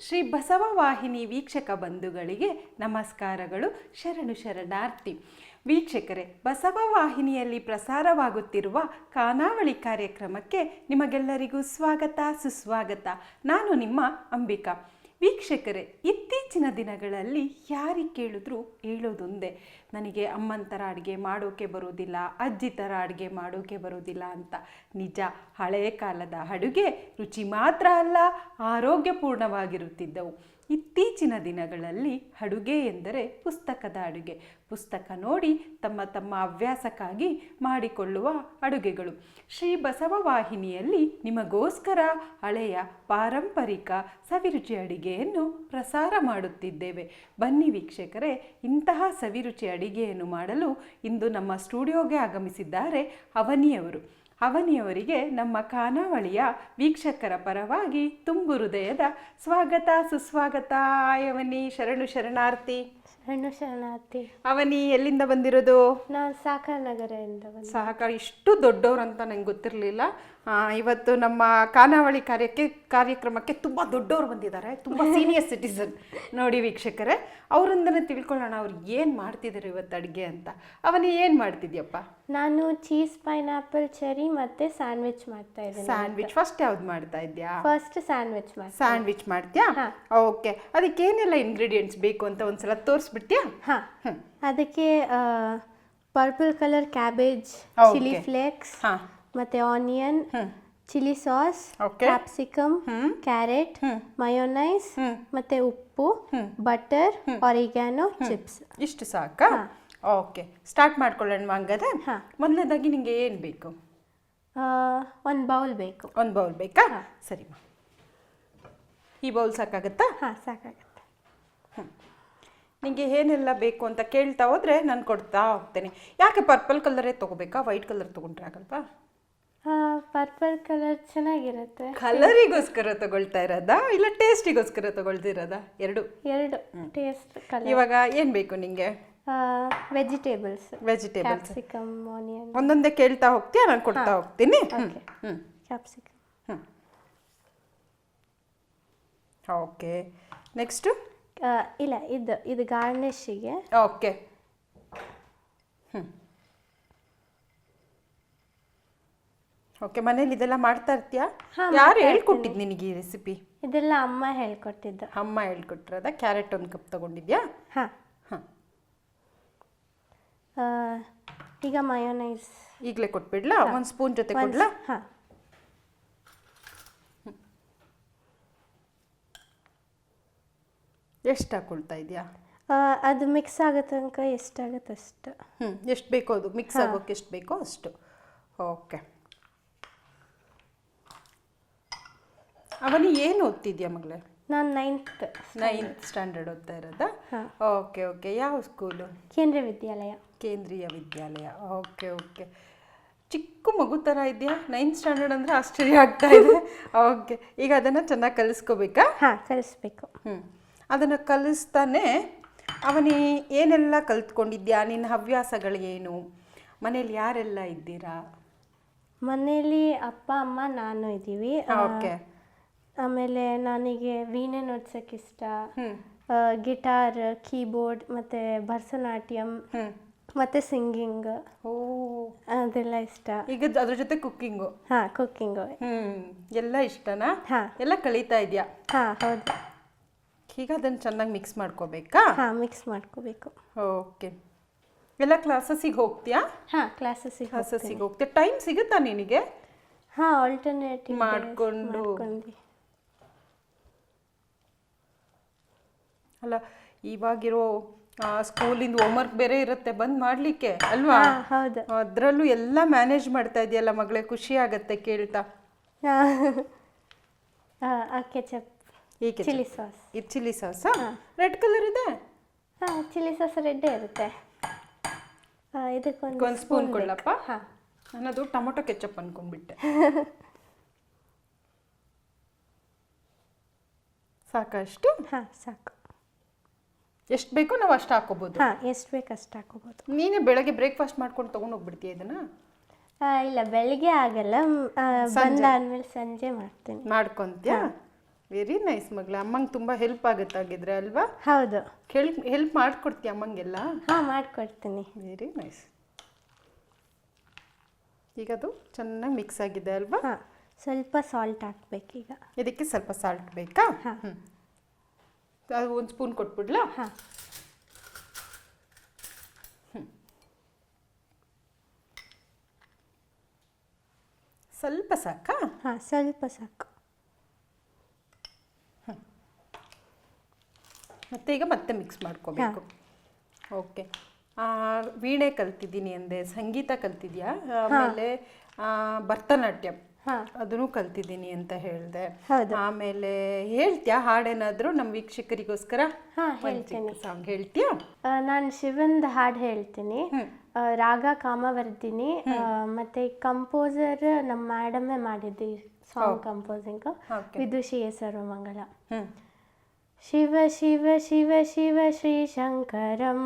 ಶ್ರೀ ಬಸವ ವಾಹಿನಿ ವೀಕ್ಷಕ ಬಂಧುಗಳಿಗೆ ನಮಸ್ಕಾರಗಳು. ಶರಣು ಶರಣಾರ್ಥಿ. ವೀಕ್ಷಕರೇ, ಬಸವ ವಾಹಿನಿಯಲ್ಲಿ ಪ್ರಸಾರವಾಗುತ್ತಿರುವ ಖಾನಾವಳಿ ಕಾರ್ಯಕ್ರಮಕ್ಕೆ ನಿಮಗೆಲ್ಲರಿಗೂ ಸ್ವಾಗತ, ಸುಸ್ವಾಗತ. ನಾನು ನಿಮ್ಮ ಅಂಬಿಕಾ. ವೀಕ್ಷಕರೇ, ಇತ್ತೀಚಿನ ದಿನಗಳಲ್ಲಿ ಯಾರಿಗೆ ಕೇಳಿದ್ರು ಹೇಳೋದೊಂದೇ. ನನಗೆ ಅಮ್ಮನ ಥರ ಅಡುಗೆ ಮಾಡೋಕೆ ಬರೋದಿಲ್ಲ, ಅಜ್ಜಿ ಥರ ಅಡುಗೆ ಮಾಡೋಕೆ ಬರೋದಿಲ್ಲ ಅಂತ. ನಿಜ ಹಳೆಯ ಕಾಲದ ಅಡುಗೆ ರುಚಿ ಮಾತ್ರ ಅಲ್ಲ, ಆರೋಗ್ಯಪೂರ್ಣವಾಗಿರುತ್ತಿದ್ದವು. ಇತ್ತೀಚಿನ ದಿನಗಳಲ್ಲಿ ಅಡುಗೆ ಎಂದರೆ ಪುಸ್ತಕದ ಅಡುಗೆ. ಪುಸ್ತಕ ನೋಡಿ ತಮ್ಮ ತಮ್ಮ ಹವ್ಯಾಸಕ್ಕಾಗಿ ಮಾಡಿಕೊಳ್ಳುವ ಅಡುಗೆಗಳು. ಶ್ರೀ ಬಸವ ವಾಹಿನಿಯಲ್ಲಿ ನಿಮಗೋಸ್ಕರ ಹಳೆಯ ಪಾರಂಪರಿಕ ಸವಿರುಚಿ ಅಡಿಗೆಯನ್ನು ಪ್ರಸಾರ ಮಾಡುತ್ತಿದ್ದೇವೆ. ಬನ್ನಿ ವೀಕ್ಷಕರೇ, ಇಂತಹ ಸವಿರುಚಿ ಅಡಿಗೆಯನ್ನು ಮಾಡಲು ಇಂದು ನಮ್ಮ ಸ್ಟುಡಿಯೋಗೆ ಆಗಮಿಸಿದ್ದಾರೆ ಅವನಿಯವರು. ಅವನಿಯವರಿಗೆ ನಮ್ಮ ಖಾನಾವಳಿಯ ವೀಕ್ಷಕರ ಪರವಾಗಿ ತುಂಬು ಹೃದಯದ ಸ್ವಾಗತ ಸುಸ್ವಾಗತ ಅವನಿ ಶರಣು ಶರಣಾರ್ಥಿ. ಶರಣು ಶರಣಾರ್ಥಿ. ಅವನಿ ಎಲ್ಲಿಂದ ಬಂದಿರೋದು? ನಾನು ಸಹಕಾರ ನಗರದಿಂದ ಸಹಕಾರ ಇಷ್ಟು ದೊಡ್ಡವರು ಅಂತ ನಂಗೆ ಗೊತ್ತಿರಲಿಲ್ಲ. ಇವತ್ತು ನಮ್ಮ ಖಾನಾವಳಿ ಕಾರ್ಯಕ್ಕೆ ಕಾರ್ಯಕ್ರಮಕ್ಕೆ ತುಂಬ ದೊಡ್ಡವರು ಬಂದಿದ್ದಾರೆ. ತುಂಬ ಸೀನಿಯರ್ ಸಿಟಿಸನ್ ನೋಡಿ ವೀಕ್ಷಕರೇ ಅವರಿಂದನೇ ತಿಳ್ಕೊಳ್ಳೋಣ. ಅವ್ರು ಏನು ಮಾಡ್ತಿದ್ದಾರೆ ಇವತ್ತು ಅಡುಗೆ ಅಂತ. ಅವನಿ ಏನು ಮಾಡ್ತಿದ್ಯಪ್ಪ? ನಾನು ಚೀಸ್ ಪೈನಾಪಲ್ ಚೆರಿ ಮತ್ತೆ ಸ್ಯಾಂಡ್ವಿಚ್ ಮಾಡ್ತಾ ಇದ್ದೀನಿ ಸ್ಯಾಂಡ್ವಿಚ್ ಫಸ್ಟ್ ಯಾವ್ದು ಮಾಡ್ತಾ ಇದ್ಯಾ? ಫಸ್ಟ್ ಸ್ಯಾಂಡ್ವಿಚ್ ಮಾಡಿ ಸ್ಯಾಂಡ್ವಿಚ್ ಮಾಡ್ತೀಯಾ? ಓಕೆ ಅದಕ್ಕೆ ಏನೆಲ್ಲ ಇಂಗ್ರೀಡಿಯೆಂಟ್ಸ್ ಬೇಕು ಅಂತ ಒಂದ್ಸಲ ತೋರಿಸ್ಬಿಡ್ತೀಯಾ? ಹಾಂ. ಅದಕ್ಕೆ purple colour cabbage. Chilli flakes ಹಾ. ಮತ್ತೆ onion chilli sauce. Capsicum carrot mayonnaise. ಮತ್ತೆ ಉಪ್ಪು ಬಟರ್ ಆರಿಗ್ಯಾನೋ ಚಿಪ್ಸ್ ಇಷ್ಟು ಸಾಕಾ? ಓಕೆ ಸ್ಟಾರ್ಟ್ ಮಾಡ್ಕೊಳ್ಳೋಣ ಹಂಗಾದ್ರೆ ಹಾ. ಮೊದಲನೇದಾಗಿ ನಿಮಗೆ ಏನು ಬೇಕು? ಒಂದು ಬೌಲ್ ಬೇಕು. ಒಂದು ಬೌಲ್ ಬೇಕಾ? ಸರಿ ಮಾ. ಈ ಬೌಲ್ ಸಾಕಾಗುತ್ತಾ? ಹಾಂ ಸಾಕಾಗುತ್ತೆ. ನಿಮಗೆ ಏನೆಲ್ಲ ಬೇಕು ಅಂತ ಕೇಳ್ತಾ ಹೋದರೆ ನಾನು ಕೊಡ್ತಾ ಹೋಗ್ತೇನೆ. ಯಾಕೆ ಪರ್ಪಲ್ ಕಲರೇ ತೊಗೋಬೇಕಾ? ವೈಟ್ ಕಲರ್ ತೊಗೊಂಡ್ರೆ ಆಗಲ್ವಾ? ಪರ್ಪಲ್ ಕಲರ್ ಚೆನ್ನಾಗಿರುತ್ತೆ. ಕಲರಿಗೋಸ್ಕರ ತಗೊಳ್ತಾ ಇರೋದಾ? ಇಲ್ಲ ಟೇಸ್ಟಿಗೋಸ್ಕರ ತಗೊಳ್ತಿರೋದಾ? ಎರಡು? ಎರಡು. ಟೇಸ್ಟ್ ಕಲರ್ ಇವಾಗ ಏನು ಬೇಕು ನಿಂಗೆ? ವೆಜಿಟೇಬಲ್ಸ್ ವೆಜಿಟೇಬಲ್ಸ್ ಕ್ಯಾಪ್ಸಿಕಮ್ ಆನಿಯನ್ ಒಂದೊಂದೇ ಕೇಳ್ತಾ ಹೋಗ್ತೀಯಾ? ನಾನು ಕೊಡ್ತಾ ಹೋಗ್ತೀನಿ? ಕ್ಯಾಪ್ಸಿಕಮ್ ಓಕೆ ನೆಕ್ಸ್ಟು ಇಲ್ಲ ಇದು ಇದು ಗಾರ್ನಿಶಿಗೆ ಓಕೆ ಹ್ಞೂ ಓಕೆ ಮನೇಲಿ ಇದೆಲ್ಲ ಮಾಡ್ತಾ ಇರ್ತೀಯಾ? ಹಾ, ಯಾರು ಹೇಳ್ಕೊಟ್ಟಿದ್ ನಿನಗೆ ಈ ರೆಸಿಪಿ ಇದೆಲ್ಲ ಅಮ್ಮ ಹೇಳ್ಕೊಟ್ಟಿದ್ದು. ಅಮ್ಮ ಹೇಳ್ಕೊಟ್ಟಿರೋದ ಕ್ಯಾರೆಟ್ ಒಂದು ಕಪ್ ತಗೊಂಡಿದ್ಯಾ? ಹಾಂ. ಹಾಂ. ಈಗ ಮಯೋನೈಸ್ ಈಗಲೇ ಕೊಟ್ಬಿಡ್ಲಾ? ಒಂದು ಸ್ಪೂನ್ ಜೊತೆ ಕೊಡ್ಲಾ? ಹಾಂ. ಎಷ್ಟು ಹಾಕೊಳ್ತಾ ಇದೆಯಾ? ಅದು ಮಿಕ್ಸ್ ಆಗೋ ತನಕ ಎಷ್ಟಾಗುತ್ತೆ ಅಷ್ಟು ಹ್ಞೂ ಎಷ್ಟು ಬೇಕೋ ಅದು? ಮಿಕ್ಸ್ ಆಗೋಕ್ಕೆ ಎಷ್ಟು ಬೇಕೋ ಅಷ್ಟು. ಓಕೆ ಅವನಿ ಏನು ಓದ್ತಿದ್ಯಾ ಮಗಳೇ? ನಾನು ನೈನ್ತ್ ನೈನ್ತ್ ಸ್ಟ್ಯಾಂಡರ್ಡ್ ಓದ್ತಾ ಇರೋದಾ? ಓಕೆ ಓಕೆ ಯಾವ ಸ್ಕೂಲು ಕೇಂದ್ರೀಯ ವಿದ್ಯಾಲಯ. ಕೇಂದ್ರೀಯ ವಿದ್ಯಾಲಯ. ಓಕೆ ಓಕೆ ಚಿಕ್ಕ ಮಗು ಥರ ಇದೆಯಾ? ನೈನ್ತ್ ಸ್ಟ್ಯಾಂಡರ್ಡ್ ಅಂದರೆ ಆಶ್ಚರ್ಯ ಆಗ್ತಾ ಇದೆ. ಓಕೆ ಈಗ ಅದನ್ನು ಚೆನ್ನಾಗಿ ಕಲಿಸ್ಕೋಬೇಕಾ? ಹಾಂ ಕಲಿಸ್ಬೇಕು. ಹ್ಞೂ ಅದನ್ನು ಕಲಿಸ್ತಾನೆ ಅವನೇ ಏನೆಲ್ಲ ಕಲ್ತ್ಕೊಂಡಿದ್ಯಾ? ನಿನ್ನ ಹವ್ಯಾಸಗಳು ಏನು? ಮನೇಲಿ ಯಾರೆಲ್ಲ ಇದ್ದೀರಾ? ಮನೇಲಿ ಅಪ್ಪ ಅಮ್ಮ ನಾನು ಇದ್ದೀವಿ. ಓಕೆ ಆಮೇಲೆ ನನಗೆ ವೀಣೆ ನುಡ್ಸಕ್ಕೆ ಇಷ್ಟ. ಗಿಟಾರ್ ಕೀಬೋರ್ಡ್ ಮತ್ತೆ ಭರತನಾಟ್ಯಂ ಮತ್ತೆ ಸಿಂಗಿಂಗ್. ಓ. ಅದೆಲ್ಲ ಇಷ್ಟ. ಈಗ ಅದ್ರ ಜೊತೆ ಕುಕ್ಕಿಂಗು. ಹಾ ಕುಕ್ಕಿಂಗು. ಹ್ಞೂ ಎಲ್ಲ ಇಷ್ಟನಾ? ಹಾ. ಎಲ್ಲ ಕಳೀತಾ ಇದೆಯಾ? ಹಾ ಹೌದು. ಈಗ ಅದನ್ನ ಚೆನ್ನಾಗಿ ಮಿಕ್ಸ್ ಮಾಡ್ಕೋಬೇಕಾ? ಹಾ ಮಿಕ್ಸ್ ಮಾಡ್ಕೋಬೇಕು. ಓಕೆ. ಎಲ್ಲ ಕ್ಲಾಸಸ್ಸಿಗೆ ಹೋಗ್ತೀಯಾ? ಹಾಂ ಕ್ಲಾಸಸ್ಸಿಗೆ ಕ್ಲಾಸಸ್ಸಿಗೆ ಹೋಗ್ತೀಯಾ? ಟೈಮ್ ಸಿಗುತ್ತಾ ನಿನಗೆ? ಹಾ ಆಲ್ಟರ್ನೇಟಿವ್ ಮಾಡ್ಕೊಂಡು. ಅಲ್ಲ ಇವಾಗಿರೋ ಸ್ಕೂಲಿಂದ ಹೋಮ್ವರ್ಕ್ ಬೇರೆ ಇರುತ್ತೆ ಬಂದ್ ಮಾಡ್ಲಿಕ್ಕೆ ಅಲ್ವಾ? ಹೌದು. ಅದರಲ್ಲೂ ಎಲ್ಲ ಮ್ಯಾನೇಜ್ ಮಾಡ್ತಾ ಇದೆಯಲ್ಲ ಮಗಳೇ ಖುಷಿ ಆಗತ್ತೆ ಕೇಳ್ತಾ. ಕೆಚಪ್ ಏಕೆ ಚಿಲ್ಲಿ ಸಾಸ್ ಇದು ಚಿಲ್ಲಿ ಸಾಸ್ ರೆಡ್ ಕಲರ್ ಇದೆ? ಹಾಂ ಚಿಲ್ಲಿ ಸಾಸ್ ರೆಡ್ಡೇ ಇರುತ್ತೆ. ಇದಕ್ಕೊಂದು ಒಂದು ಸ್ಪೂನ್ ಕೊಡ್ಲಪ್ಪ? ಹಾಂ. ನನ್ನದು ಟೊಮೊಟೊ ಕೆಚಪ್ ಅನ್ಕೊಂಡ್ಬಿಟ್ಟೆ. ಸಾಕಷ್ಟು ಹಾಂ ಸಾಕು. ಎಷ್ಟು ಬೇಕೋ ನಾವು ಅಷ್ಟು ಹಾಕೋಬೋದು. ಹಾಂ ಎಷ್ಟು ಬೇಕು ಅಷ್ಟು ಹಾಕೋಬೋದು. ನೀನೇ ಬೆಳಗ್ಗೆ ಬ್ರೇಕ್ಫಾಸ್ಟ್ ಮಾಡ್ಕೊಂಡು ತೊಗೊಂಡು ಹೋಗ್ಬಿಡ್ತೀಯ ಇದನ್ನ? ಇಲ್ಲ ಬೆಳಗ್ಗೆ ಆಗಲ್ಲ. ಮ್, ಆ, ಬಂದಾದ್ಮೇಲೆ ಸಂಜೆ ಮಾಡ್ತೀನಿ. ಮಾಡ್ಕೊಂತ್ಯಾ? ವೆರಿ ನೈಸ್ ಮಗಳ. ಅಮ್ಮಂಗೆ ತುಂಬ ಹೆಲ್ಪ್ ಆಗುತ್ತೆ ಆಗುತ್ತಾಗಿದ್ರೆ ಅಲ್ವಾ? ಹೌದು. ಹೆಲ್ಪ್ ಹೆಲ್ಪ್ ಮಾಡ್ಕೊಡ್ತೀಯ ಅಮ್ಮಂಗೆಲ್ಲ? ಹಾಂ ಮಾಡ್ಕೊಡ್ತೀನಿ. ವೆರಿ ನೈಸ್ ಈಗ ಅದು ಚೆನ್ನಾಗಿ ಮಿಕ್ಸ್ ಆಗಿದೆ ಅಲ್ವಾ? ಹಾಂ ಸ್ವಲ್ಪ ಸಾಲ್ಟ್ ಹಾಕ್ಬೇಕೀಗ. ಇದಕ್ಕೆ ಸ್ವಲ್ಪ ಸಾಲ್ಟ್ ಬೇಕಾ? ಹಾ. ಅದು ಒಂದು ಸ್ಪೂನ್ ಕೊಟ್ಬಿಡ್ಲಾ? ಹಾಂ. ಸ್ವಲ್ಪ ಸಾಕಾ? ಹಾಂ ಸ್ವಲ್ಪ ಸಾಕು. ಮತ್ತೆ ಈಗ ಮತ್ತೆ ಮಿಕ್ಸ್ ಮಾಡ್ಕೋಬೇಕು. ಓಕೆ ವೀಣೆ ಕಲ್ತಿದ್ದೀನಿ ಅಂದೆ ಸಂಗೀತ ಕಲ್ತಿದ್ಯಾ? ಆಮೇಲೆ ಭರತನಾಟ್ಯಂ. ಅದನ್ನು ಕಲ್ತಿದ್ದೀನಿ ಅಂತ ಹೇಳಿದೆ. ಆಮೇಲೆ ಹೇಳ್ತ್ಯಾ? ಹಾಡೇನಾದ್ರೂ ನಮ್ಮ ವೀಕ್ಷಕರಿಗೋಸ್ಕರ? ಹಾ, ಸಾಂಗ್ ಹೇಳ್ತೀಯಾ? ನಾನು ಶಿವಂದ್ ಹಾಡು ಹೇಳ್ತೀನಿ. ರಾಗ ಕಾಮವರ್ಧಿನಿ ಮತ್ತೆ ಕಂಪೋಸರ್ ನಮ್ಮ ಮೇಡಮೇ ಮಾಡಿದ್ದು ಸಾಂಗ್ ಕಂಪೋಸಿಂಗ್. ವಿದುಷಿ ಸರ್ವಮಂಗಳ ಹ್ಞೂ ಶಿವ ಶಿವ ಶಿವ ಶಿವ ಶ್ರೀ ಶಂಕರಂ.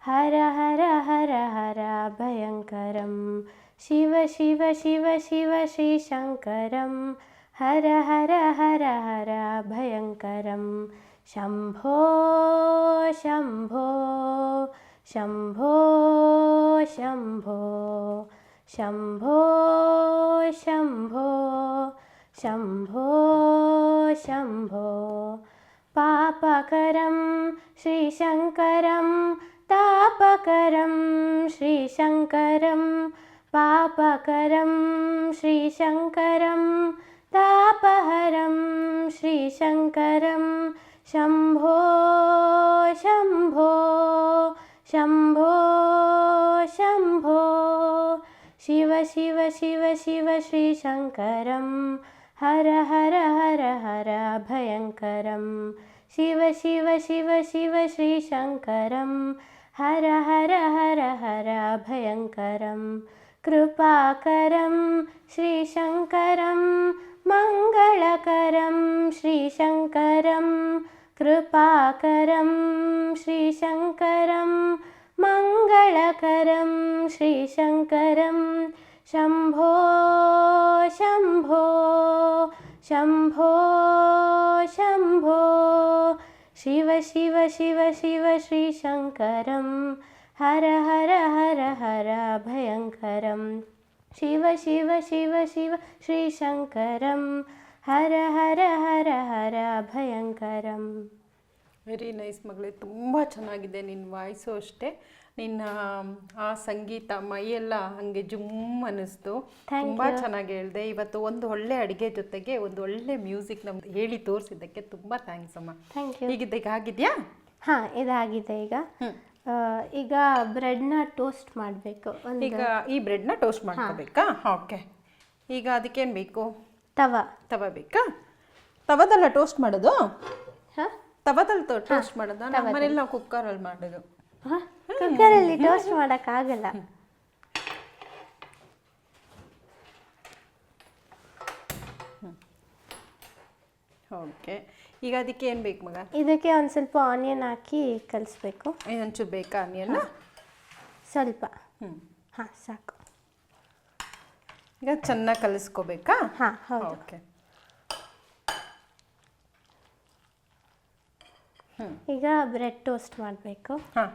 ಹರ ಹರ ಹರ ಹರ ಭಯಂಕರಂ. शिव शिव शिव शिव श्रीशङ्करं हर हर हर हर भयङ्करं शम्भो शम्भो शम्भो शम्भो शम्भो शम्भो शम्भो शम्भो पापकरं श्रीशङ्करं तापकरं श्रीशङ्करं పాపకరం శ్రీశంకరం తాపహరం శ్రీశంకరం. శంభో శంభో శంభో శంభో. శివ శివ శివ శివ శ్రీశంకరం. హర హర హర హర భయంకరం. శివ శివ శివ శివ శ్రీశంకరం. హర హర హర హర భయంకరం. कृपाकरं श्रीशङ्करं मङ्गलकरं श्रीशङ्करं कृपाकरं श्रीशङ्करं मङ्गलकरं श्रीशङ्करं। शम्भो शम्भो शम्भो शम्भो शिव शिव शिव शिव श्रीशङ्करं हर हर हर हर भयङ्करं शिव शिव शिव शिव श्रीशङ्करं हर हर हर हर भयङ्करम् ವೆರಿ ನೈಸ್ ಮಗಳೇ ತುಂಬ ಚೆನ್ನಾಗಿದೆ ನಿನ್ನ ವಾಯ್ಸು ಅಷ್ಟೇ ನಿನ್ನ ಆ ಸಂಗೀತ ಮೈಯೆಲ್ಲ ಹಾಗೆ ಜುಮ್ ಅನ್ನಿಸ್ತು Thank ತುಂಬ ಚೆನ್ನಾಗಿ ಹೇಳಿದೆ ಇವತ್ತು ಒಂದು ಒಳ್ಳೆ ಅಡುಗೆ ಜೊತೆಗೆ ಒಂದು ಒಳ್ಳೆ ಮ್ಯೂಸಿಕ್ ನಮ್ಗೆ ಹೇಳಿ ತೋರಿಸಿದ್ದಕ್ಕೆ ತುಂಬ ಥ್ಯಾಂಕ್ಸ್ ಅಮ್ಮ ಥ್ಯಾಂಕ್ ಯು ಈಗ ಈಗ ಆಗಿದೆಯಾ ಹಾಂ ಇದಾಗಿದೆ ಈಗ ಹ್ಮ್. ಆ, ಈಗ ಬ್ರೆಡ್ನ ಟೋಸ್ಟ್ ಮಾಡಬೇಕು. ಈಗ ಈ ಬ್ರೆಡ್ನ ಟೋಸ್ಟ್ ಮಾಡ್ಕೋಬೇಕಾ? ಓಕೆ. ಈಗ ಅದಕ್ಕೇನು ಬೇಕು? ತವ. ತವ ಬೇಕಾ? ತವದಲ್ಲ ಟೋಸ್ಟ್ ಮಾಡೋದು? ಹಾಂ? ತವದಲ್ಲಿ ಟೋಸ್ಟ್ ಮಾಡೋದು? ನಮ್ಮ ಮನೇಲಿ ನಾವು ಕುಕ್ಕರಲ್ಲಿ ಮಾಡೋದು. ಕುಕ್ಕರಲ್ಲಿ ಟೋಸ್ಟ್ ಮಾಡೋಕ್ಕಾಗಲ್ಲ. ಓಕೆ. ಈಗ ಅದಕ್ಕೆ ಏನು ಬೇಕು ಮಗ? ಇದಕ್ಕೆ ಒಂದು ಸ್ವಲ್ಪ ಆನಿಯನ್ ಹಾಕಿ ಕಲಿಸ್ಬೇಕು. ಒಂಚೂರು ಬೇಕಾ ಆನಿಯನ್ನ ಸ್ವಲ್ಪ. ಹ್ಞೂ ಹಾಂ ಸಾಕು. ಈಗ ಚೆನ್ನಾಗಿ ಕಲಿಸ್ಕೋಬೇಕಾ? ಹಾಂ ಹೌದು. ಓಕೆ. ಈಗ ಬ್ರೆಡ್ ಟೋಸ್ಟ್ ಮಾಡಬೇಕು. ಹಾಂ.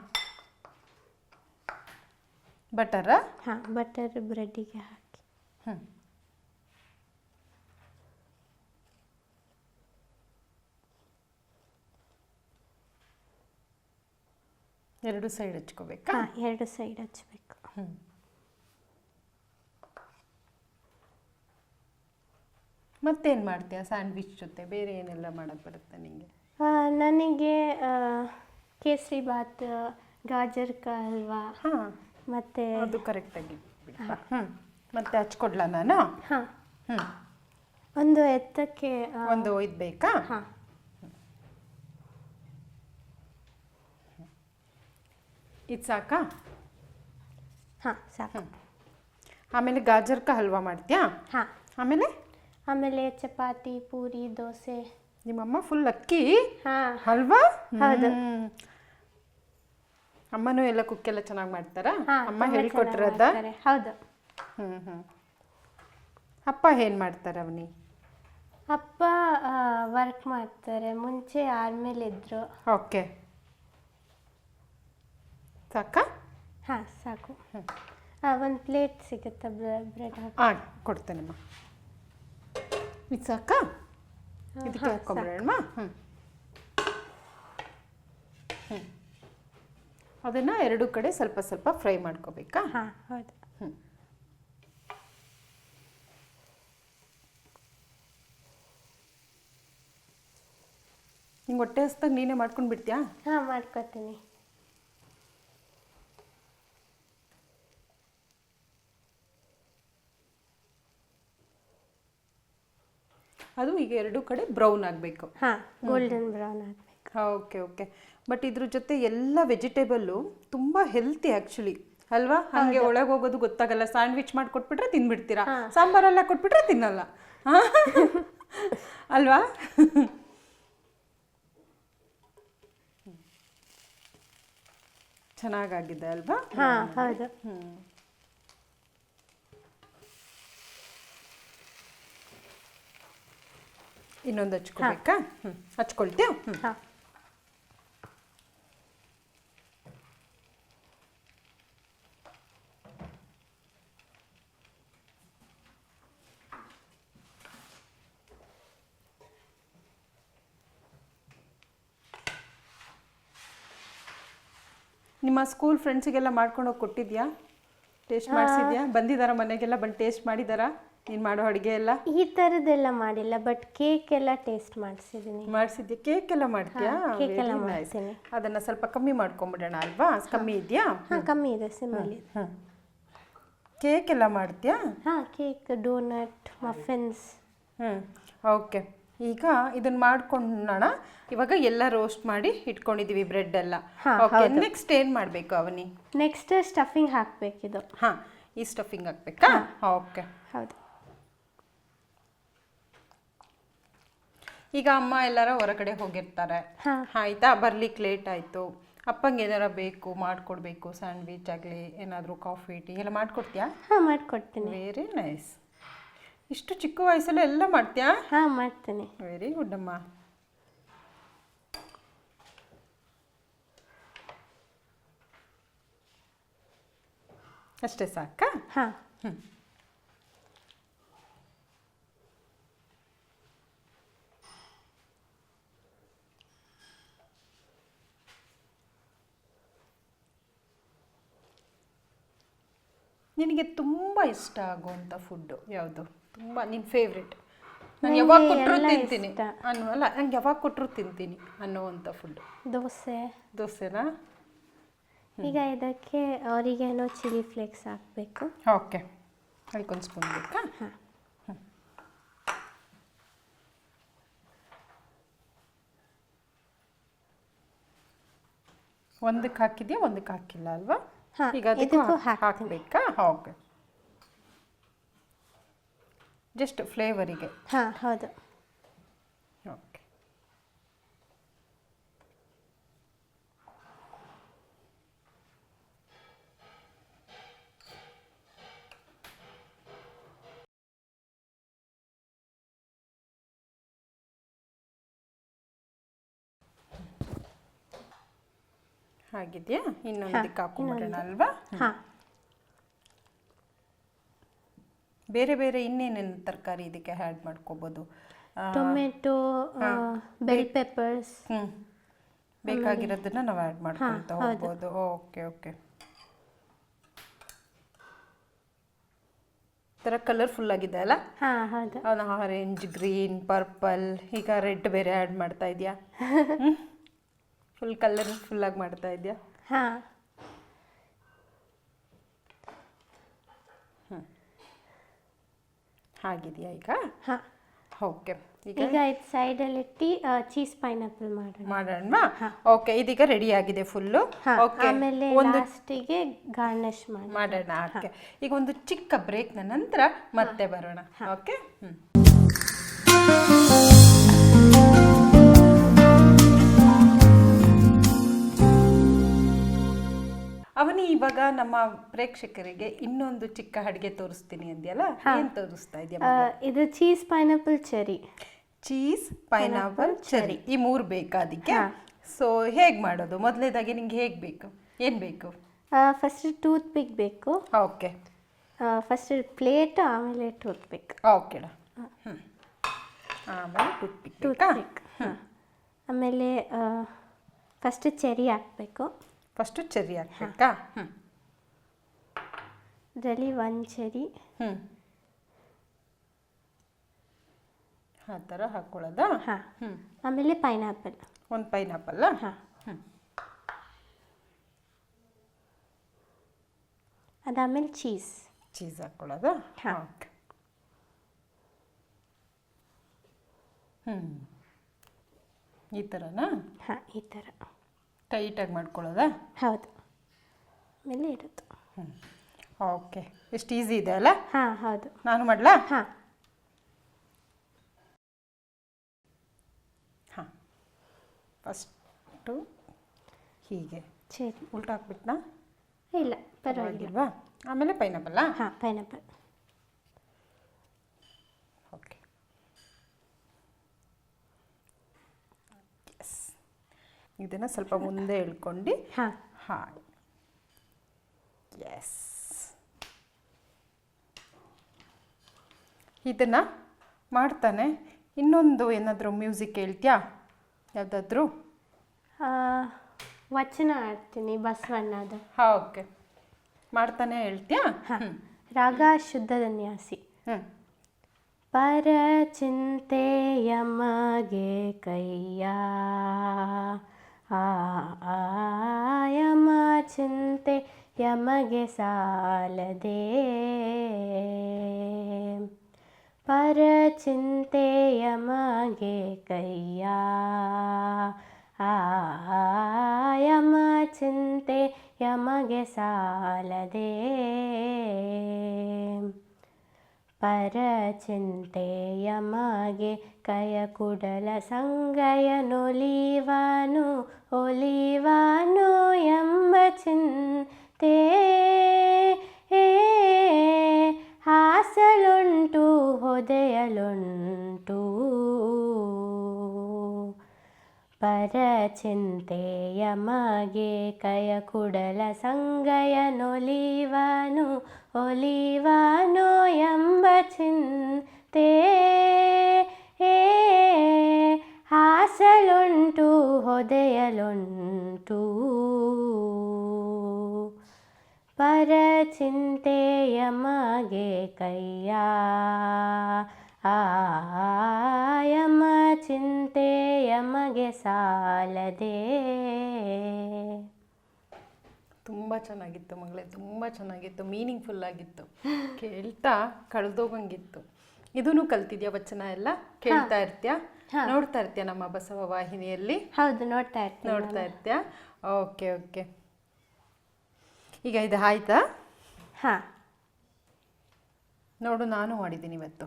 ಬಟರ? ಹಾಂ ಬಟರ್ ಬ್ರೆಡ್ಡಿಗೆ ಹಾಕಿ. ಹ್ಞೂ ಎರಡು ಸೈಡ್ ಹಚ್ಕೋಬೇಕಾ? ಹಾಂ ಎರಡು ಸೈಡ್ ಹಚ್ಚಬೇಕು ಹ್ಞೂ ಮತ್ತೇನು ಮಾಡ್ತೀಯಾ ಸ್ಯಾಂಡ್ವಿಚ್ ಜೊತೆ? ಬೇರೆ ಏನೆಲ್ಲ ಮಾಡೋಕ್ಕೆ ಬರುತ್ತೆ ನಿಮಗೆ ನನಗೆ ಕೇಸರಿ ಬಾತ್ ಗಾಜರ್ ಕಲ್ವಾ ಹಲ್ವಾ ಹಾಂ. ಮತ್ತು ಅದು ಕರೆಕ್ಟಾಗಿ ಹ್ಞೂ ಮತ್ತೆ ಹಚ್ಕೊಡ್ಲಾ ನಾನು? ಹಾಂ. ಹ್ಞೂ ಒಂದು ಎತ್ತಕ್ಕೆ ಒಂದು ಇದು ಬೇಕಾ ಹಾಂ. ಇದು ಸಾಕಾ? ಹಾಂ ಸಾಕು. ಆಮೇಲೆ ಗಾಜರ್ಕ ಹಲ್ವಾ ಮಾಡ್ತೀಯಾ? ಹಾಂ. ಆಮೇಲೆ? ಆಮೇಲೆ ಚಪಾತಿ ಪೂರಿ ದೋಸೆ. ನಿಮ್ಮಮ್ಮ ಫುಲ್ ಅಕ್ಕಿ? ಹಾಂ. ಹಲ್ವಾ? ಹೌದು. ಅಮ್ಮನೂ ಎಲ್ಲ ಕುಕ್ಕೆಲ್ಲ ಚೆನ್ನಾಗಿ ಮಾಡ್ತಾರಾ? ಹಾಂ ಅಮ್ಮ ಹೇಳ್ಕೊಟ್ಟಿರೋದ? ಹೌದು. ಹ್ಞೂ ಹ್ಞೂ ಅಪ್ಪ ಏನು ಮಾಡ್ತಾರ ಅವನಿ? ಅಪ್ಪ ವರ್ಕ್ ಮಾಡ್ತಾರೆ. ಮುಂಚೆ ಆರ್ಮೇಲೆ ಇದ್ರು. ಓಕೆ. ಸಾಕಾ? ಹಾಂ ಸಾಕು. ಹಾಂ ಒಂದು ಪ್ಲೇಟ್ ಸಿಗುತ್ತಾ ಬ್ರೆಡ್ ಹಾಕಿ? ಹಾಂ ಕೊಡ್ತೇನಮ್ಮ ಇದು ಸಾಕಾ? ಇದಕ್ಕೆ ಹಾಕೊಂಬಿಡೋಣ ಹ್ಞೂ ಹ್ಞೂ ಅದನ್ನು ಎರಡು ಕಡೆ ಸ್ವಲ್ಪ ಸ್ವಲ್ಪ ಫ್ರೈ ಮಾಡ್ಕೋಬೇಕಾ? ಹಾಂ ಹೌದು. ಹ್ಞೂ ನಿಂಗೆ ಹೊಟ್ಟೆ ಹಸ್ದಾಗ ನೀನೇ ಮಾಡ್ಕೊಂಡು ಬಿಡ್ತೀಯಾ ಹಾಂ ಮಾಡ್ಕೊತೀನಿ. ಅದು ಈಗ ಎರಡು ಕಡೆ ಬ್ರೌನ್ ಆಗಬೇಕು. ಹಾಂ ಗೋಲ್ಡನ್ ಬ್ರೌನ್ ಆಗಬೇಕು. Okay okay. ಬಟ್ ಇದ್ರ ಜೊತೆ ಎಲ್ಲ ವೆಜಿಟೇಬಲ್ಲು ತುಂಬ ಹೆಲ್ತಿ ಆ್ಯಕ್ಚುಲಿ ಅಲ್ವಾ? ಹಾಗೆ ಒಳಗೆ ಹೋಗೋದು ಗೊತ್ತಾಗಲ್ಲ. ಸ್ಯಾಂಡ್ವಿಚ್ ಮಾಡಿ ಕೊಟ್ಬಿಟ್ರೆ ತಿನ್ಬಿಡ್ತೀರಾ? ಸಾಂಬಾರೆಲ್ಲ ಕೊಟ್ಬಿಟ್ರೆ ತಿನ್ನಲ್ಲ? ಅಲ್ವಾ? ಚೆನ್ನಾಗಾಗಿದೆ ಅಲ್ವಾ? ಹಾಂ ಹೌದು. ಹ್ಮ್. ಇನ್ನೊಂದು ಹಚ್ಕೋಬೇಕಾ? ಹ್ಞೂ ಹಚ್ಕೊಳ್ತೇವೆ ಹ್ಞೂ ಹಾಂ. ನಿಮ್ಮ ಸ್ಕೂಲ್ ಫ್ರೆಂಡ್ಸಿಗೆಲ್ಲ ಮಾಡ್ಕೊಂಡು ಹೋಗಿ ಕೊಟ್ಟಿದ್ಯಾ? ಟೇಸ್ಟ್ ಮಾಡಿಸಿದ್ಯಾ? ಬಂದಿದ್ದಾರಾ ಮನೆಗೆಲ್ಲ ಬಂದು ಟೇಸ್ಟ್ ಮಾಡಿದಾರಾ? ನೀನು ಮಾಡೋ ಅಡುಗೆ ಎಲ್ಲ? ಈ ಥರದ್ದೆಲ್ಲ ಮಾಡಿಲ್ಲ ಬಟ್ ಕೇಕ್ ಎಲ್ಲ ಟೇಸ್ಟ್ ಮಾಡಿಸಿದ್ದೀನಿ ಮಾಡಿಸಿದ್ಯಾ? ಕೇಕ್ ಎಲ್ಲ ಮಾಡ್ತೀಯಾ? ಕೇಕ್ ಎಲ್ಲ Very nice. ಮಾಡ್ತೀನಿ. ಅದನ್ನ ಸ್ವಲ್ಪ ಕಮ್ಮಿ ಮಾಡ್ಕೊಂಡ್ಬಿಡೋಣ ಅಲ್ವಾ? ಕಮ್ಮಿ ಇದೆಯಾ? ಹಾಂ ಕಮ್ಮಿ ಇದೆ ಸಿಮ್ಮಲ್ಲಿ ಕೇಕ್ ಎಲ್ಲ ಮಾಡ್ತೀಯಾ? ಹಾಂ ಕೇಕ್ ಡೋನಟ್ ಮಫಿನ್ಸ್ ಹ್ಞೂ ಓಕೆ ಈಗ ಇದನ್ನ ಮಾಡ್ಕೊಂಡೋಣ. ಇವಾಗ ಎಲ್ಲ ರೋಸ್ಟ್ ಮಾಡಿ ಇಟ್ಕೊಂಡಿದೀವಿ ಬ್ರೆಡ್ ಎಲ್ಲ. ಹಾ, ಓಕೆ ನೆಕ್ಸ್ಟ್ ಏನು ಮಾಡಬೇಕು ಅವನಿ? Next stuffing ಹಾಕಬೇಕಿದು. ಹಾಂ ಈ ಸ್ಟಫಿಂಗ್ ಹಾಕ್ಬೇಕಾ? ಓಕೆ ಹೌದು. ಈಗ ಅಮ್ಮ ಎಲ್ಲಾರ ಹೊರಗಡೆ ಹೋಗಿರ್ತಾರೆ. ಹಾಂ. ಆಯ್ತಾ? ಬರ್ಲಿಕ್ಕೆ ಲೇಟ್ ಆಯ್ತು. ಅಪ್ಪಂಗೆ ಏನಾರ ಬೇಕು ಮಾಡ್ಕೊಡ್ಬೇಕು ಸ್ಯಾಂಡ್ವಿಚ್ ಆಗಲಿ ಏನಾದರೂ ಕಾಫಿ ಟೀ ಎಲ್ಲ ಮಾಡ್ಕೊಡ್ತೀಯಾ? ಹಾಂ ಮಾಡ್ಕೊಡ್ತೀನಿ. ವೆರಿ ನೈಸ್ ಇಷ್ಟು ಚಿಕ್ಕ ವಯಸ್ಸಲ್ಲೇ ಎಲ್ಲ ಮಾಡ್ತೀಯಾ? ಹಾಂ ಮಾಡ್ತೀನಿ. ವೆರಿ ಗುಡ್ ಅಮ್ಮ. ಅಷ್ಟೇ ಸಾಕಾ? ಹಾಂ. ನಿನಗೆ ತುಂಬ ಇಷ್ಟ ಆಗುವಂಥ ಫುಡ್ಡು ಯಾವುದು? ತುಂಬ ನಿನ್ನ ಫೇವ್ರೆಟ್ ನಾನು ಯಾವಾಗ ಕೊಟ್ಟರು ತಿಂತೀನಿ. ಇಷ್ಟ. ಅನ್ನೋ ಅಲ್ಲ ನಂಗೆ ಯಾವಾಗ ಕೊಟ್ಟರು ತಿಂತೀನಿ ಅನ್ನುವಂಥ ಫುಡ್ಡು ದೋಸೆ. ದೋಸೆನಾ? ಈಗ ಇದಕ್ಕೆ ಅವರಿಗೇನೋ ಚಿಲ್ಲಿ ಫ್ಲೇಕ್ಸ್ ಹಾಕಬೇಕು. ಓಕೆ. ಅದಕ್ಕೊಂದು ಸ್ಪೂನ್ ಬೇಕಾ? ಹಾಂ. ಒಂದಕ್ಕೆ ಹಾಕಿದ್ಯಾ ಒಂದಕ್ಕೆ ಹಾಕಿಲ್ಲ ಅಲ್ವಾ? ಈಗ ಅದಕ್ಕೂ. ಹಾಕ್ಬೇಕಾ? ಓಕೆ ಜಸ್ಟ್ ಫ್ಲೇವರಿಗೆ ಹಾಂ ಹೌದು. ಹಾಗಿದೆಯಾ? ಇನ್ನೊಂದಕ್ಕೆ ಅಲ್ವಾ? ಹಾಂ. ಬೇರೆ ಬೇರೆ ಇನ್ನೇನೇನು ತರಕಾರಿ ಇದಕ್ಕೆ ಆ್ಯಡ್ ಮಾಡ್ಕೋಬೋದು? ಟೊಮೆಟೊ ಬೆಲ್ ಪೆಪ್ಪರ್ಸ್ ಹ್ಞೂ ಬೇಕಾಗಿರೋದನ್ನ ನಾವು ಆ್ಯಡ್ ಮಾಡ್ಕೊಳ್ತಾ ಹೋಗ್ಬೋದು. Okay okay. ಥರ ಕಲರ್ಫುಲ್ ಆಗಿದೆ ಅಲ್ಲ? ಹಾಂ ಹೌದು. ಅವನ ಆರೆಂಜ್ ಗ್ರೀನ್ ಪರ್ಪಲ್ ಈಗ ರೆಡ್ ಬೇರೆ ಆ್ಯಡ್ ಮಾಡ್ತಾ ಇದೆಯಾ? ಫುಲ್ ಕಲರ್ಫುಲ್ ಆಗಿ ಮಾಡ್ತಾ ಇದೆಯಾ? ಹಾಂ. ಹಾಗಿದೆಯಾ ಈಗ? ಹಾಂ. ಓಕೆ ಈಗ? ಇಟ್ ಸೈಡ್ ಸೈಡಲ್ಲಿ ಇಟ್ಟಿ ಚೀಸ್ ಪೈನಾಪಲ್ ಮಾಡೋಣ. ಮಾಡೋಣ ಓಕೆ ಇದೀಗ ರೆಡಿ ಆಗಿದೆ ಫುಲ್ಲು ಓಕೆ ಆಮೇಲೆ ಒಂದು ಲಾಸ್ಟಿಗೆ ಗಾರ್ನಿಶ್ ಮಾಡಿ ಮಾಡೋಣ. ಓಕೆ ಈಗ ಒಂದು ಚಿಕ್ಕ ಬ್ರೇಕ್ನ ನಂತರ ಮತ್ತೆ ಬರೋಣ ಓಕೆ ಹ್ಞೂ ಅವನಿ ಇವಾಗ ನಮ್ಮ ಪ್ರೇಕ್ಷಕರಿಗೆ ಇನ್ನೊಂದು ಚಿಕ್ಕ ಅಡುಗೆ ತೋರಿಸ್ತೀನಿ ಅಂದ್ಯಲ್ಲ? ಏನು ತೋರಿಸ್ತಾ ಇದೆಯಾ ಇದು cheese pineapple cherry. Cheese pineapple cherry. ಈ ಮೂರು ಬೇಕಾ ಅದಕ್ಕೆ? ಸೊ ಹೇಗೆ ಮಾಡೋದು? ಮೊದಲನೇದಾಗಿ ನಿಂಗೆ ಹೇಗೆ ಬೇಕು? ಏನು ಬೇಕು? ಫಸ್ಟ್ ಟೂತ್ ಪಿಕ್ ಬೇಕು. ಓಕೆ. ಫಸ್ಟ್ ಪ್ಲೇಟ್ ಆಮೇಲೆ ಟೂತ್ ಪಿಕ್ ಓಕೆ ಆಮೇಲೆ ಟೂತ್ ಪಿಕ್ ಟೂತ್ ಪಿಕ್ ಆಮೇಲೆ ಫಸ್ಟ್ ಚೆರಿ ಹಾಕಬೇಕು. ಫಸ್ಟು ಚೆರಿ ಹಾಕ್ಬೇಕಾ ಹ್ಞೂ ಅದರಲ್ಲಿ ಒಂದು ಚೆರಿ ಹ್ಞೂ ಆ ಥರ ಹಾಕ್ಕೊಳ್ಳೋದಾ ಹಾಂ. ಹ್ಞೂ ಆಮೇಲೆ ಪೈನಾಪಲ್. ಒಂದು ಪೈನಾಪಲ್ಲ ಹಾಂ. ಹ್ಞೂ ಅದಾದಮೇಲೆ ಚೀಸ್. ಚೀಸ್ ಹಾಕ್ಕೊಳ್ಳೋದಾ ಹಾಂ. ಓಕೆ. ಹ್ಞೂ ಈ ಥರನಾ? ಹಾಂ ಈ ಥರ. ಟೈಟಾಗಿ ಮಾಡ್ಕೊಳ್ಳೋದಾ? ಹೌದು. ಮೇಲೆ ಇರುತ್ತೆ. ಹ್ಞೂ ಓಕೆ. ಎಷ್ಟು ಈಸಿ ಇದೆ ಅಲ್ಲ? ಹಾಂ ಹೌದು. ನಾನು ಮಾಡಲಾ? ಹಾಂ. ಹಾಂ. ಫಸ್ಟು ಹೀಗೆ. ಸರಿ. ಉಲ್ಟಾ ಹಾಕ್ಬಿಟ್ನಾ ಇಲ್ಲ ಪರವಾಗಿಲ್ಲ. ಪರವಾಗಿಲ್ವಾ? ಆಮೇಲೆ ಪೈನಾಪಲ್ಲ ಹಾಂ ಪೈನಾಪಲ್ ಓಕೆ ಎಸ್ ಇದನ್ನು ಸ್ವಲ್ಪ ಮುಂದೆ ಇಳ್ಕೊಂಡು ಹಾಂ. ಹಾಂ ಎಸ್ ಇದನ್ನು ಮಾಡ್ತಾನೆ. ಇನ್ನೊಂದು ಏನಾದರೂ ಮ್ಯೂಸಿಕ್ ಹೇಳ್ತೀಯಾ? ಯಾವುದಾದ್ರೂ? ವಚನ ಆಡ್ತೀನಿ ಬಸವಣ್ಣದು. ಹಾಂ ಓಕೆ ಮಾಡ್ತಾನೆ ಹೇಳ್ತೀಯಾ? ಹಾಂ. ರಾಗ ಶುದ್ಧ ಧನ್ಯಾಸಿ ಹ್ಞೂ ಪರ ಚಿಂತೆಯ ಮಗೆ ಕೈಯ ಆ ಆ, ಯಮ ಚಿಂತೆ ಯಮಗೆ ಸಾಲದೆ ಪರ ಚಿಂತೆ ಯಮಗೆ ಕೈಯ ಆ ಆ, ಯಮ ಚಿಂತೆ ಯಮಗೆ ಸಾಲದೆ ಪರಚಿಂತೆಯ ಮಗೆ ಕಯ ಕುಡಲ ಸಂಗಯನೊಲಿವನು ಒಲಿವನು ಎಂಬ ಚಿಂತೆ ಹಾಸಲುಂಟು ಹೊದೆಯಲುಂಟು ಪರಚಿಂತೆಯ ಮಗೆ ಕಯ ಕುಡಲ ಸಂಗಯನೊಲಿವನು ಒಲಿವನು ಎಂಬ ಚಿಂತೆ ಹಾಸಲುಂಟು ಹೊದೆಯಲುಂಟು ಪರಚಿಂತೆಯ ಮಗೆ ಕೈಯ ಆಯಮ ಚಿಂತೆ ಯಮಗೆ ಸಾಲದೆ. ತುಂಬ ಚೆನ್ನಾಗಿತ್ತು ಮಗಳೇ ತುಂಬ ಚೆನ್ನಾಗಿತ್ತು ಮೀನಿಂಗ್ಫುಲ್ ಆಗಿತ್ತು. ಕೇಳ್ತಾ ಕಳೆದೋಗಂಗಿತ್ತು. ಇದನ್ನು ಕಲ್ತಿದ್ಯಾ ವಚನ ಎಲ್ಲ? ಕೇಳ್ತಾ ಇರ್ತೀಯ? ನೋಡ್ತಾ ಇರ್ತೀಯ ನಮ್ಮ ಬಸವ ವಾಹಿನಿಯಲ್ಲಿ? ಹೌದು ನೋಡ್ತಾ ಇರ್ತೀನಿ ನೋಡ್ತಾ ಇರ್ತ್ಯಾ? Okay okay. ಈಗ ಇದು ಆಯ್ತಾ? ಹಾಂ. ನೋಡು ನಾನು ಮಾಡಿದ್ದೀನಿ ಇವತ್ತು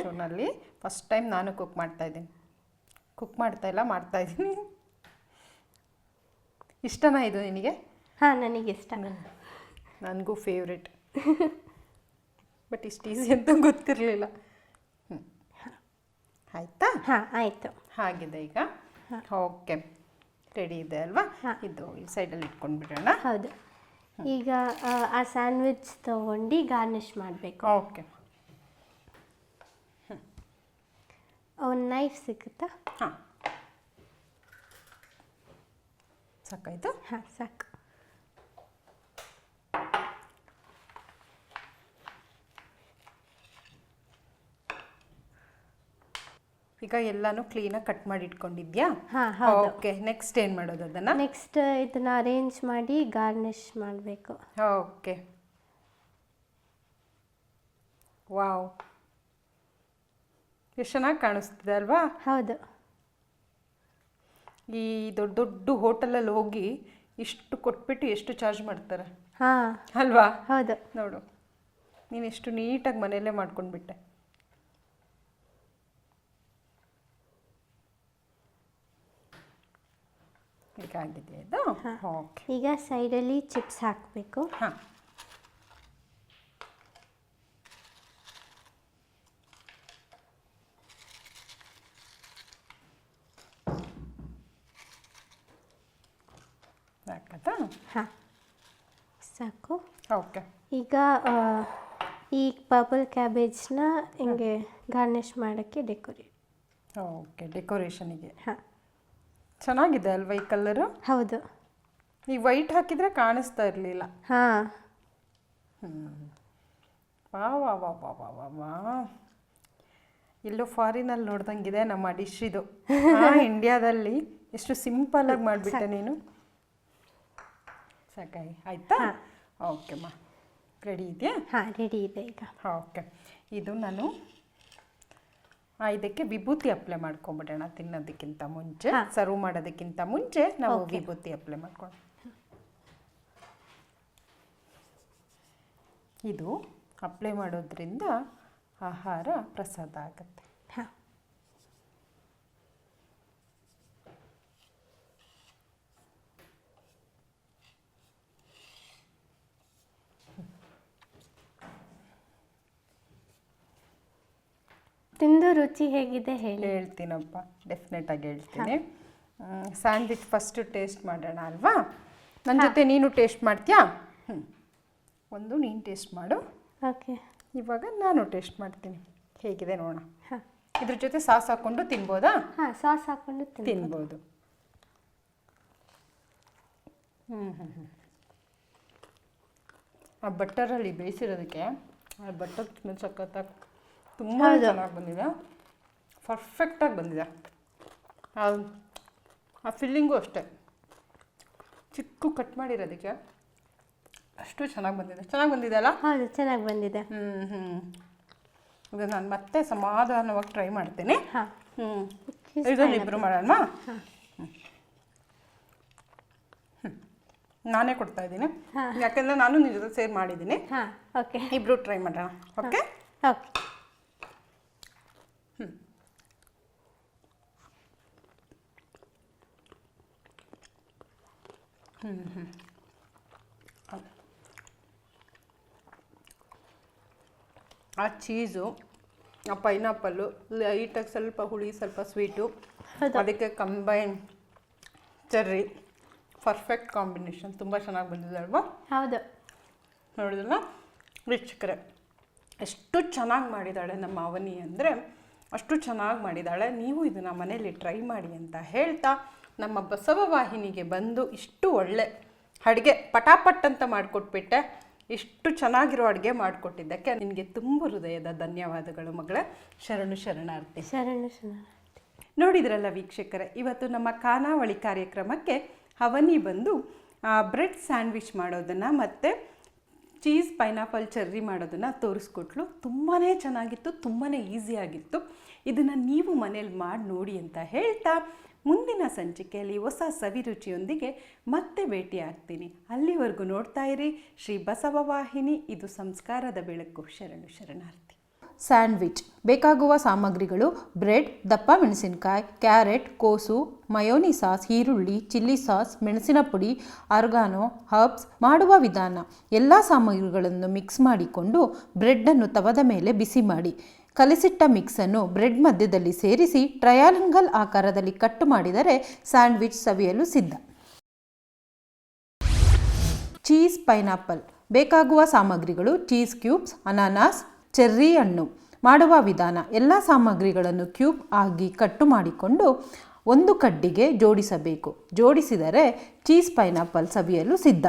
ಶೋನಲ್ಲಿ ಫಸ್ಟ್ ಟೈಮ್ ನಾನು ಕುಕ್ ಮಾಡ್ತಾ ಇದ್ದೀನಿ. ಕುಕ್ ಮಾಡ್ತಾ ಇಲ್ಲ ಮಾಡ್ತಾ ಇದ್ದೀನಿ. ಇಷ್ಟನಾ ಇದು ನಿನಗೆ? ಹಾಂ ಇಷ್ಟ. ನನಗೂ ಫೇವ್ರೆಟ್ ಬಟ್ ಇಷ್ಟು ಈಸಿ ಅಂತ ಗೊತ್ತಿರಲಿಲ್ಲ. ಹ್ಞೂ ಆಯಿತಾ? ಹಾಂ ಆಯಿತು. ಹಾಗಿದೆ ಈಗ. ಓಕೆ ರೆಡಿ ಇದೆ ಅಲ್ವಾ? ಇದು ಈ ಸೈಡಲ್ಲಿ ಇಟ್ಕೊಂಡು ಬಿಡೋಣ ಹೌದು. ಈಗ ಆ, ಆ ಸ್ಯಾಂಡ್ವಿಚ್ ತಗೊಂಡು ಗಾರ್ನಿಷ್ ಮಾಡಬೇಕು. ಓಕೆ. ಒಂದು ನೈಫ್ ಸಿಗುತ್ತಾ ಹಾಂ. ಸಾಕಾಯಿತು? ಹಾಂ ಸಾಕು. ಈಗ ಎಲ್ಲಾನು ಕ್ಲೀನಾಗಿ ಕಟ್ ಮಾಡಿ ಇಟ್ಕೊಂಡಿದ್ಯಾ ಹಾಂ ಹೌದು. ಓಕೆ ನೆಕ್ಸ್ಟ್ ಏನು ಮಾಡೋದು ಅದನ್ನು? ನೆಕ್ಸ್ಟ್ ಇದನ್ನ ಅರೇಂಜ್ ಮಾಡಿ ಗಾರ್ನಿಶ್ ಮಾಡಬೇಕು. ಓಕೆ ವಾವ್ ಎಷ್ಟು ಚೆನ್ನಾಗಿ ಕಾಣಿಸ್ತಿದೆ ಅಲ್ವಾ? ಹೌದು. ಈ ದೊಡ್ಡ ದೊಡ್ಡ ಹೋಟೆಲಲ್ಲಿ ಹೋಗಿ ಇಷ್ಟು ಕೊಟ್ಬಿಟ್ಟು ಎಷ್ಟು ಚಾರ್ಜ್ ಮಾಡ್ತಾರೆ? ಹಾಂ. ಅಲ್ವಾ? ಹೌದು. ನೋಡು. ನೀನು ಎಷ್ಟು ನೀಟಾಗಿ ಮನೆಯಲ್ಲೇ ಮಾಡ್ಕೊಂಡ್ಬಿಟ್ಟೆ. ಹೀಗಾಗಿದೆ ಇದು ಓಕೆ ಈಗ ಸೈಡಲ್ಲಿ ಚಿಪ್ಸ್ ಹಾಕಬೇಕು. ಹಾಂ. ಸಾಕು. ಓಕೆ. ಈಗ ಈ ಪರ್ಪಲ್ ಕ್ಯಾಬೇಜ್ನ ಹಿಂಗೆ ಗಾರ್ನಿಷ್ ಮಾಡೋಕ್ಕೆ ಡೆಕೋರೇಟ್. ಓಕೆ ಡೆಕೋರೇಷನಿಗೆ ಹಾಂ. ಚೆನ್ನಾಗಿದೆ ಅಲ್ವಾ ಈ ಕಲರು ಹೌದು. ಈ ವೈಟ್ ಹಾಕಿದರೆ ಕಾಣಿಸ್ತಾ ಇರಲಿಲ್ಲ. ಹಾಂ. ವಾ ವಾ ವಾ ವಾ ವಾ ವಾ ವಾ. ಎಲ್ಲೋ ಫಾರಿನಲ್ಲಿ ನೋಡ್ದಂಗಿದೆ ನಮ್ಮ ಡಿಶ್ ಇದು ಇಂಡಿಯಾದಲ್ಲಿ ಎಷ್ಟು ಸಿಂಪಲಾಗಿ ಮಾಡಿಬಿಟ್ಟೆ ನೀನು. ಸಾಕಾಯಿ ಆಯ್ತಾ? ಓಕೆಮ್ಮ ರೆಡಿ ಇದೆಯಾ? ಹಾಂ ರೆಡಿ ಇದೆ ಈಗ. ಓಕೆ. ಇದು ನಾನು ಇದಕ್ಕೆ ವಿಭೂತಿ ಅಪ್ಲೈ ಮಾಡ್ಕೊಂಡ್ಬಿಡೋಣ ತಿನ್ನೋದಕ್ಕಿಂತ ಮುಂಚೆ ಸರ್ವ್ ಮಾಡೋದಕ್ಕಿಂತ ಮುಂಚೆ ನಾವು ವಿಭೂತಿ ಅಪ್ಲೈ ಮಾಡ್ಕೊಂಡು ಇದು ಅಪ್ಲೈ ಮಾಡೋದ್ರಿಂದ ಆಹಾರ ಪ್ರಸಾದ ಆಗುತ್ತೆ ಹಾಂ ತಿಂದು ರುಚಿ ಹೇಗಿದೆ ಹೇಳಿ. ಹೇಳ್ತೀನಪ್ಪ ಡೆಫಿನೆಟಾಗಿ ಹೇಳ್ತೀನಿ. ಸ್ಯಾಂಡ್ವಿಚ್ ಫಸ್ಟು ಟೇಸ್ಟ್ ಮಾಡೋಣ ಅಲ್ವಾ? ನನ್ನ ಜೊತೆ ನೀನು ಟೇಸ್ಟ್ ಮಾಡ್ತೀಯಾ? ಹ್ಞೂ ಒಂದು ನೀನು ಟೇಸ್ಟ್ ಮಾಡು. ಓಕೆ. ಇವಾಗ ನಾನು ಟೇಸ್ಟ್ ಮಾಡ್ತೀನಿ. ಹೇಗಿದೆ ನೋಡೋಣ. ಇದ್ರ ಜೊತೆ ಸಾಸ್ ಹಾಕ್ಕೊಂಡು ತಿನ್ಬೋದಾ? ಹಾಂ ಸಾಸ್ ಹಾಕ್ಕೊಂಡು ತಿನ್ನಿ ತಿನ್ಬೋದು. ಹ್ಞೂ ಹ್ಞೂ ಹ್ಞೂ ಆ ಬಟ್ಟರಲ್ಲಿ ಬೇಯಿಸಿರೋದಕ್ಕೆ ಆ ಬಟ್ಟರ್ ತುಂಬ ಸಖತ್ತಾಗಿ ತುಂಬ ಚೆನ್ನಾಗಿ ಬಂದಿದೆ. ಪರ್ಫೆಕ್ಟಾಗಿ ಬಂದಿದೆ. ಆ ಫಿಲ್ಲಿಂಗು ಅಷ್ಟೇ. ಚಿಕ್ಕ ಕಟ್ ಮಾಡಿರೋದಕ್ಕೆ ಅಷ್ಟು ಚೆನ್ನಾಗಿ ಬಂದಿದೆ. ಚೆನ್ನಾಗಿ ಬಂದಿದೆ ಅಲ್ಲ? ಹೌದು ಚೆನ್ನಾಗಿ ಬಂದಿದೆ. ಹ್ಞೂ ಹ್ಞೂ ಇದು ನಾನು ಮತ್ತೆ ಸಮಾಧಾನವಾಗಿ ಟ್ರೈ ಮಾಡ್ತೀನಿ. ಹಾಂ. ಹ್ಞೂ ಇದನ್ನು ಇಬ್ಬರು ಮಾಡೋಣ ಹ್ಞೂ ನಾನೇ ಕೊಡ್ತಾ ಇದ್ದೀನಿ. ಯಾಕೆಂದರೆ ನಾನು ನಿನ್ನ ಜೊತೆ ಸೇರ್ ಮಾಡಿದ್ದೀನಿ. ಹಾಂ ಓಕೆ ಇಬ್ಬರು ಟ್ರೈ ಮಾಡೋಣ. ಓಕೆ ಓಕೆ ಆ ಚೀಸು ಆ ಪೈನಾಪಲ್ಲು ಲೈಟಾಗಿ ಸ್ವಲ್ಪ ಹುಳಿ ಸ್ವಲ್ಪ ಸ್ವೀಟು ಅದಕ್ಕೆ ಕಂಬೈನ್ ಚೆರ್ರಿ ಪರ್ಫೆಕ್ಟ್ ಕಾಂಬಿನೇಷನ್. ತುಂಬ ಚೆನ್ನಾಗಿ ಬಂದಿದೆ ಅಲ್ವಾ? ಹೌದು. ನೋಡಿದ್ರಲ್ಲ? ವೀಕ್ಷಕರೇ ಎಷ್ಟು ಚೆನ್ನಾಗಿ ಮಾಡಿದ್ದಾಳೆ ನಮ್ಮ ಅವನಿ ಅಂದರೆ ಅಷ್ಟು ಚೆನ್ನಾಗಿ ಮಾಡಿದ್ದಾಳೆ ನೀವು ಇದನ್ನು ಮನೆಯಲ್ಲಿ ಟ್ರೈ ಮಾಡಿ ಅಂತ ಹೇಳ್ತಾ ನಮ್ಮ ಬಸವ ವಾಹಿನಿಗೆ ಬಂದು ಇಷ್ಟು ಒಳ್ಳೆ ಅಡುಗೆ ಪಟಾಪಟ್ ಅಂತ ಮಾಡಿಕೊಟ್ಬಿಟ್ಟೆ. ಇಷ್ಟು ಚೆನ್ನಾಗಿರೋ ಅಡುಗೆ ಮಾಡಿಕೊಟ್ಟಿದ್ದಕ್ಕೆ ನಿನಗೆ ತುಂಬ ಹೃದಯದ ಧನ್ಯವಾದಗಳು ಮಗಳ. ಶರಣು ಶರಣಾರ್ಥಿ. ಶರಣು ಶರಣಾರ್ಥಿ. ನೋಡಿದ್ರಲ್ಲ ವೀಕ್ಷಕರೇ ಇವತ್ತು ನಮ್ಮ ಖಾನಾವಳಿ ಕಾರ್ಯಕ್ರಮಕ್ಕೆ ಅವನಿ ಬಂದು ಬ್ರೆಡ್ ಸ್ಯಾಂಡ್ವಿಚ್ ಮಾಡೋದನ್ನು ಮತ್ತು ಚೀಸ್ ಪೈನಾಪಲ್ ಚೆರ್ರಿ ಮಾಡೋದನ್ನು ತೋರಿಸ್ಕೊಟ್ಲು. ತುಂಬಾ ಚೆನ್ನಾಗಿತ್ತು ತುಂಬಾ ಈಸಿಯಾಗಿತ್ತು. ಇದನ್ನು ನೀವು ಮನೇಲಿ ಮಾಡಿ ನೋಡಿ ಅಂತ ಹೇಳ್ತಾ ಮುಂದಿನ ಸಂಚಿಕೆಯಲ್ಲಿ ಹೊಸ ಸವಿರುಚಿಯೊಂದಿಗೆ ಮತ್ತೆ ಭೇಟಿಯಾಗ್ತೀನಿ. ಅಲ್ಲಿವರೆಗೂ ನೋಡ್ತಾ ಇರಿ. ಶ್ರೀ ಬಸವ ವಾಹಿನಿ, ಇದು ಸಂಸ್ಕಾರದ ಬೆಳಕು. ಶರಣು ಶರಣಾರ್ಥಿ. ಸ್ಯಾಂಡ್ವಿಚ್. ಬೇಕಾಗುವ ಸಾಮಗ್ರಿಗಳು ಬ್ರೆಡ್, ದಪ್ಪ ಮೆಣಸಿನಕಾಯಿ, ಕ್ಯಾರೆಟ್, ಕೋಸು, ಮಯೋನಿ ಸಾಸ್, ಈರುಳ್ಳಿ, ಚಿಲ್ಲಿ ಸಾಸ್ ಮೆಣಸಿನ ಪುಡಿ ಆರ್ಗಾನೋ, ಹರ್ಬ್ಸ್ ಮಾಡುವ ವಿಧಾನ. ಎಲ್ಲ ಸಾಮಗ್ರಿಗಳನ್ನು ಮಿಕ್ಸ್ ಮಾಡಿಕೊಂಡು ಬ್ರೆಡ್ಡನ್ನು ತವದ ಮೇಲೆ ಬಿಸಿ ಮಾಡಿ. ಕಲಿಸಿಟ್ಟ ಮಿಕ್ಸನ್ನು ಬ್ರೆಡ್ ಮಧ್ಯದಲ್ಲಿ ಸೇರಿಸಿ ಟ್ರಯಾಲಂಗಲ್ ಆಕಾರದಲ್ಲಿ ಕಟ್ಟು ಮಾಡಿದರೆ ಸ್ಯಾಂಡ್ವಿಚ್ ಸವಿಯಲು ಸಿದ್ಧ. Cheese pineapple. ಬೇಕಾಗುವ ಸಾಮಗ್ರಿಗಳು ಚೀಸ್ ಕ್ಯೂಬ್ಸ್, ಅನಾನಾಸ್, ಚೆರ್ರಿ ಹಣ್ಣು. ಮಾಡುವ ವಿಧಾನ, ಎಲ್ಲ ಸಾಮಗ್ರಿಗಳನ್ನು ಕ್ಯೂಬ್ ಆಗಿ ಕಟ್ಟು ಮಾಡಿಕೊಂಡು ಒಂದು ಕಡ್ಡಿಗೆ ಜೋಡಿಸಬೇಕು. ಜೋಡಿಸಿದರೆ ಚೀಸ್ ಪೈನಾಪಲ್ ಸವಿಯಲು ಸಿದ್ಧ.